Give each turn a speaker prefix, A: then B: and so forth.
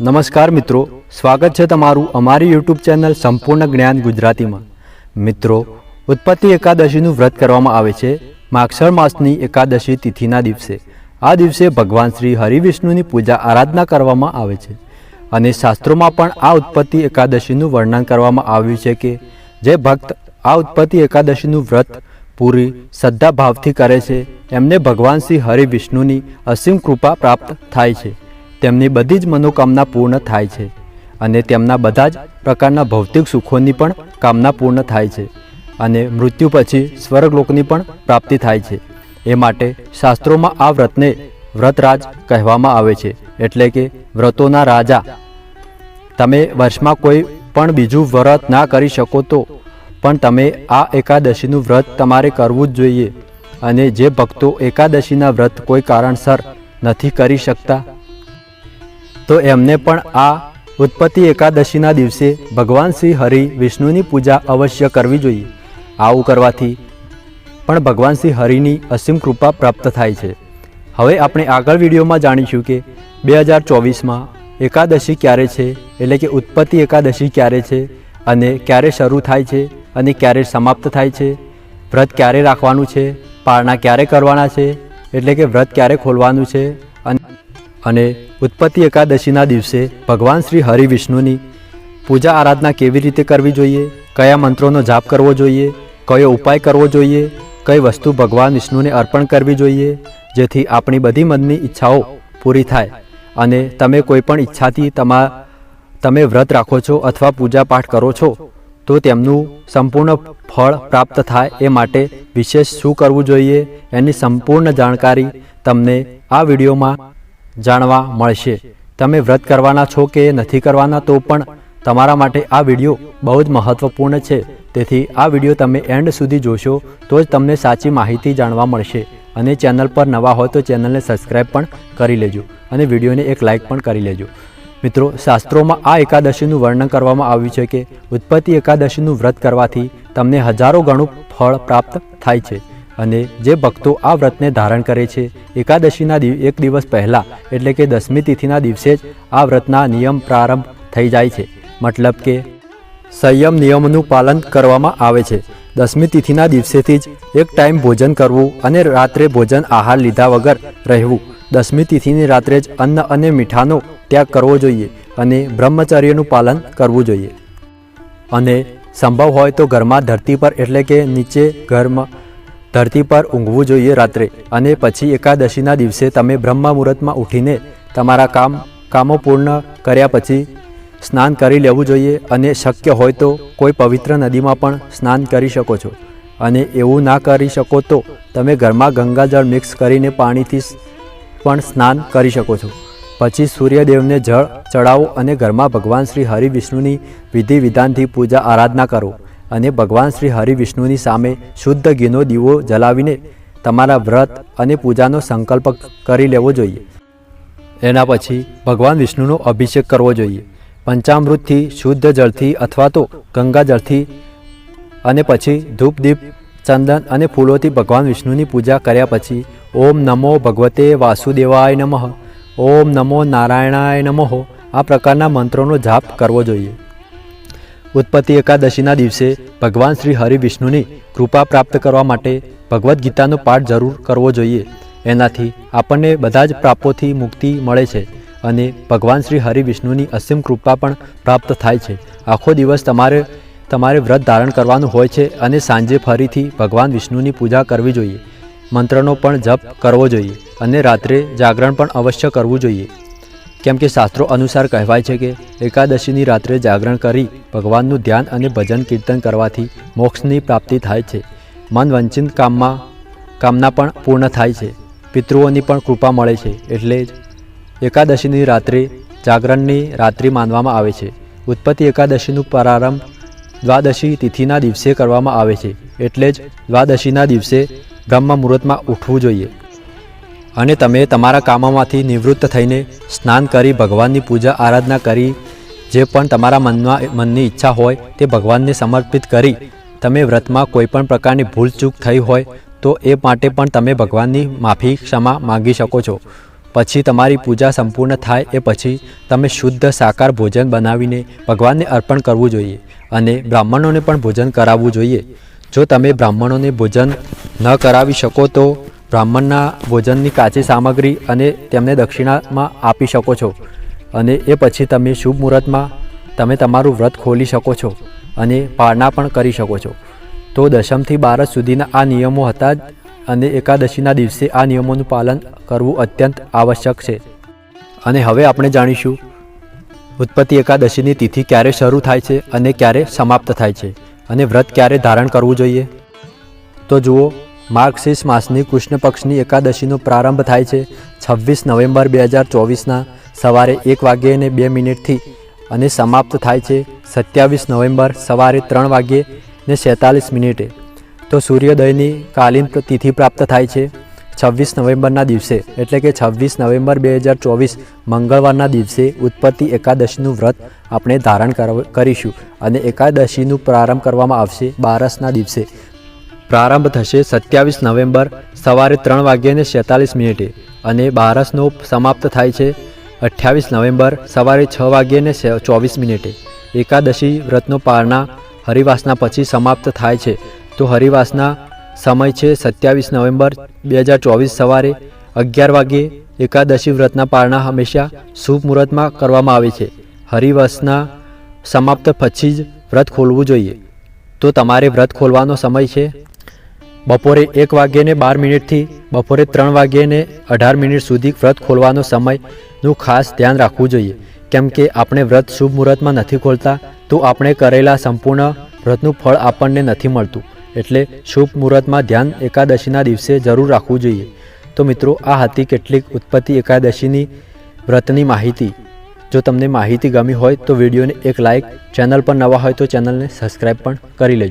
A: નમસ્કાર મિત્રો, સ્વાગત છે તમારું અમારી યુટ્યુબ ચેનલ સંપૂર્ણ જ્ઞાન ગુજરાતીમાં. મિત્રો, ઉત્પત્તિ એકાદશીનું વ્રત કરવામાં આવે છે માક્ષર માસની એકાદશી તિથિના દિવસે. આ દિવસે ભગવાન શ્રી હરિવિષ્ણુની પૂજા આરાધના કરવામાં આવે છે. અને શાસ્ત્રોમાં પણ આ ઉત્પત્તિ એકાદશીનું વર્ણન કરવામાં આવ્યું છે કે, જે ભક્ત આ ઉત્પત્તિ એકાદશીનું વ્રત પૂરી શ્રદ્ધા ભાવથી કરે છે, એમને ભગવાન શ્રી હરિવિષ્ણુની અસીમ કૃપા પ્રાપ્ત થાય છે. તેમની બધી જ મનોકામના પૂર્ણ થાય છે અને તેમના બધા જ પ્રકારના ભૌતિક સુખોની પણ કામના પૂર્ણ થાય છે અને મૃત્યુ પછી સ્વર્ગલોકની પણ પ્રાપ્તિ થાય છે. એ માટે શાસ્ત્રોમાં આ વ્રતને વ્રતરાજ કહેવામાં આવે છે. એટલે કે વ્રતોના રાજા. તમે વર્ષમાં કોઈ પણ બીજું વ્રત ના કરી શકો તો, પણ તમે આ એકાદશીનું વ્રત તમારે કરવું જ જોઈએ. અને જે ભક્તો એકાદશીના વ્રત કોઈ કારણસર નથી કરી શકતા તો એમને પણ આ ઉત્પત્તિ એકાદશીના દિવસે ભગવાન શ્રી હરિ વિષ્ણુની પૂજા અવશ્ય કરવી જોઈએ. આવું કરવાથી પણ ભગવાન શ્રી હરિની અસીમ કૃપા પ્રાપ્ત થાય છે. હવે આપણે આગળ વિડીયોમાં જાણીશું કે બે હજાર ચોવીસમાં એકાદશી ક્યારે છે, એટલે કે ઉત્પત્તિ એકાદશી ક્યારે છે, અને ક્યારે શરૂ થાય છે, અને ક્યારે સમાપ્ત થાય છે, વ્રત ક્યારે રાખવાનું છે, પારણા ક્યારે કરવાના છે, એટલે કે વ્રત ક્યારે ખોલવાનું છે અને ઉત્પત્તિ એકાદશીના દિવસે ભગવાન શ્રી હરિ વિષ્ણુની પૂજા આરાધના કેવી રીતે કરવી જોઈએ? કયા મંત્રોનો જાપ કરવો જોઈએ? કયો ઉપાય કરવો જોઈએ? કઈ વસ્તુ ભગવાન વિષ્ણુને અર્પણ કરવી જોઈએ? જેથી આપણી બધી મનની ઈચ્છાઓ પૂરી થાય અને તમે કોઈ પણ ઈચ્છાથી તમા, તમે વ્રત રાખો છો અથવા પૂજા પાઠ કરો છો, તો તેમનું સંપૂર્ણ ફળ પ્રાપ્ત થાય એ માટે વિશેષ શું કરવું જોઈએ એની સંપૂર્ણ જાણકારી તમને આ વિડીયોમાં જાણવા મળશે. તમે વ્રત કરવાના છો કે નથી કરવાના, તો પણ તમારા માટે આ વીડિયો બહુ જ મહત્વપૂર્ણ છે. તેથી આ વીડિયો તમે એન્ડ સુધી જોશો, તો જ તમને સાચી માહિતી જાણવા મળશે. અને ચેનલ પર નવા હોય તો ચેનલને સબસ્ક્રાઈબ પણ કરી લેજો અને વિડીયોને એક લાઇક પણ કરી લેજો. મિત્રો, શાસ્ત્રોમાં આ એકાદશીનું વર્ણન કરવામાં આવ્યું છે કે ઉત્પત્તિ એકાદશીનું વ્રત કરવાથી તમને હજારો ગણું ફળ પ્રાપ્ત થાય છે. અને જે ભક્તો આ વ્રતને ધારણ કરે છે, એકાદશીના એક દિવસ પહેલાં, એટલે કે દસમી તિથિના દિવસે જ આ વ્રતના નિયમ પ્રારંભ થઈ જાય છે. મતલબ કે સંયમ નિયમનું પાલન કરવામાં આવે છે. દસમી તિથિના દિવસેથી જ એક ટાઈમ ભોજન કરવું અને રાત્રે ભોજન આહાર લીધા વગર રહેવું. દસમી તિથિની રાત્રે જ અન્ન અને મીઠાનો ત્યાગ કરવો જોઈએ અને બ્રહ્મચર્યનું પાલન કરવું જોઈએ. અને સંભવ હોય તો ઘરમાં ધરતી પર, એટલે કે નીચે ઘરમાં ધરતી પર ઊંઘવું જોઈએ રાત્રે અને પછી એકાદશીના દિવસે તમે બ્રહ્મ મુહૂર્તમાં ઉઠીને તમારા કામ, કામો પૂર્ણ કર્યા પછી સ્નાન કરી લેવું જોઈએ અને શક્ય હોય તો કોઈ પવિત્ર નદીમાં પણ સ્નાન કરી શકો છો. અને એવું ના કરી શકો તો તમે ઘરમાં ગંગાજળ મિક્સ કરીને પાણીથી પણ સ્નાન કરી શકો છો. પછી સૂર્યદેવને જળ ચડાવો અને ઘરમાં ભગવાન શ્રી હરિ વિષ્ણુની વિધિ વિધાનથી પૂજા આરાધના કરો. અને ભગવાન શ્રી હરિવિષ્ણુની સામે શુદ્ધ ઘીનો દીવો જલાવીને તમારા વ્રત અને પૂજાનો સંકલ્પ કરી લેવો જોઈએ. એના પછી ભગવાન વિષ્ણુનો અભિષેક કરવો જોઈએ. પંચામૃતથી શુદ્ધ જળથી અથવા તો ગંગા જળથી અને પછી ધૂપ દીપ, ચંદન અને ફૂલોથી ભગવાન વિષ્ણુની પૂજા કર્યા પછી ઓમ નમો ભગવતે વાસુદેવાય નમઃ. ઓમ નમો નારાયણાય નમઃ. આ પ્રકારના મંત્રોનો જાપ કરવો જોઈએ. ઉત્પત્તિ એકાદશીના દિવસે ભગવાન શ્રી હરિ વિષ્ણુની કૃપા પ્રાપ્ત કરવા માટે ભગવદ્ ગીતાનો પાઠ જરૂર કરવો જોઈએ. એનાથી આપણને બધા જ પ્રાપોથી મુક્તિ મળે છે અને ભગવાન શ્રી હરિ વિષ્ણુની અસીમ કૃપા પણ પ્રાપ્ત થાય છે. આખો દિવસ તમારે તમારે વ્રત ધારણ કરવાનું હોય છે અને સાંજે ફરીથી ભગવાન વિષ્ણુની પૂજા કરવી જોઈએ. મંત્રનો પણ જપ કરવો જોઈએ અને રાત્રે જાગરણ પણ અવશ્ય કરવું જોઈએ. કેમ કે શાસ્ત્રો અનુસાર કહેવાય છે કે એકાદશીની રાત્રે જાગરણ કરી ભગવાનનું ધ્યાન અને ભજન કીર્તન કરવાથી મોક્ષની પ્રાપ્તિ થાય છે. મન વંચિત કામમાં, કામના પણ પૂર્ણ થાય છે. પિતૃઓની પણ કૃપા મળે છે એટલે જ એકાદશીની રાત્રે જાગરણની રાત્રિ માનવામાં આવે છે. ઉત્પત્તિ એકાદશીનું પ્રારંભ દ્વાદશી તિથિના દિવસે કરવામાં આવે છે. એટલે જ દ્વાદશીના દિવસે બ્રહ્મ મુહૂર્તમાં ઉઠવું જોઈએ. અને તમે તમારા કામોમાંથી નિવૃત્ત થઈને સ્નાન કરી ભગવાનની પૂજા આરાધના કરી, જે પણ તમારા મનમાં, મનની ઈચ્છા હોય તે ભગવાનને સમર્પિત કરી, તમે વ્રતમાં કોઈપણ પ્રકારની ભૂલચૂક થઈ હોય, તો એ માટે પણ તમે ભગવાનની માફી ક્ષમા માગી શકો છો. પછી તમારી પૂજા સંપૂર્ણ થાય એ પછી તમે શુદ્ધ સાકાર ભોજન બનાવીને ભગવાનને અર્પણ કરવું જોઈએ અને બ્રાહ્મણોને પણ ભોજન કરાવવું જોઈએ. જો તમે બ્રાહ્મણોને ભોજન ન કરાવી શકો તો બ્રાહ્મણના ભોજનની કાચી સામગ્રી અને તેમને દક્ષિણામાં આપી શકો છો. અને એ પછી તમે શુભ મુહૂર્તમાં તમે તમારું વ્રત ખોલી શકો છો અને પારણા પણ કરી શકો છો. તો દશમથી બારસ સુધીના આ નિયમો હતા જ અને એકાદશીના દિવસે આ નિયમોનું પાલન કરવું અત્યંત આવશ્યક છે. અને હવે આપણે જાણીશું ઉત્પત્તિ એકાદશીની તિથિ ક્યારે શરૂ થાય છે અને ક્યારે સમાપ્ત થાય છે અને વ્રત ક્યારે ધારણ કરવું જોઈએ. તો જુઓ માર્ગશીર્ષ માસની કૃષ્ણ પક્ષની એકાદશીનો પ્રારંભ થાય છે છવ્વીસ નવેમ્બર બે હજાર ચોવીસના. સવારે એક વાગ્યે ને બે મિનિટથી અને સમાપ્ત થાય છે સત્યાવીસ નવેમ્બર સવારે ત્રણ વાગ્યે ને સેતાલીસ મિનિટે. તો સૂર્યોદયની કાલીન તિથિ પ્રાપ્ત થાય છે છવ્વીસ નવેમ્બરના દિવસે. એટલે કે છવ્વીસ નવેમ્બર બે હજાર ચોવીસ, મંગળવારના દિવસે ઉત્પત્તિ એકાદશીનું વ્રત આપણે ધારણ કરીશું અને એકાદશીનું પ્રારંભ કરવામાં આવશે બારસના દિવસે. પ્રારંભ થશે સત્યાવીસ નવેમ્બર સવારે ત્રણ વાગ્યાને છેતાલીસ મિનિટે અને બારસનો સમાપ્ત થાય છે અઠ્યાવીસ નવેમ્બર સવારે છ વાગ્યે ને ચોવીસ મિનિટે. એકાદશી વ્રતનો પારણા હરિવાસના પછી સમાપ્ત થાય છે. તો હરિવાસના સમય છે સત્યાવીસ નવેમ્બર બે હજાર ચોવીસ સવારે અગિયાર વાગ્યે એકાદશી વ્રતના પારણા હંમેશા શુભ મુહૂર્તમાં કરવામાં આવે છે. હરિવાસના સમાપ્ત પછી જ વ્રત ખોલવું જોઈએ. તો તમારે વ્રત ખોલવાનો સમય છે? બપોરે એક વાગ્યેને બાર મિનિટથી બપોરે ત્રણ વાગ્યેને અઢાર મિનિટ સુધી વ્રત ખોલવાનો સમયનું ખાસ ધ્યાન રાખવું જોઈએ. કેમ કે આપણે વ્રત શુભ મુહૂર્તમાં નથી ખોલતા, તો આપણે કરેલા સંપૂર્ણ વ્રતનું ફળ આપણને નથી મળતું. એટલે શુભ મુહૂર્તમાં ધ્યાન એકાદશીના દિવસે જરૂર રાખવું જોઈએ. તો મિત્રો, આ હતી કેટલીક ઉત્પત્તિ એકાદશીની વ્રતની માહિતી. જો તમને માહિતી ગમી હોય તો વિડીયોને એક લાઇક ચેનલ પર નવા હોય તો ચેનલને સબસ્ક્રાઈબ પણ કરી લેજો.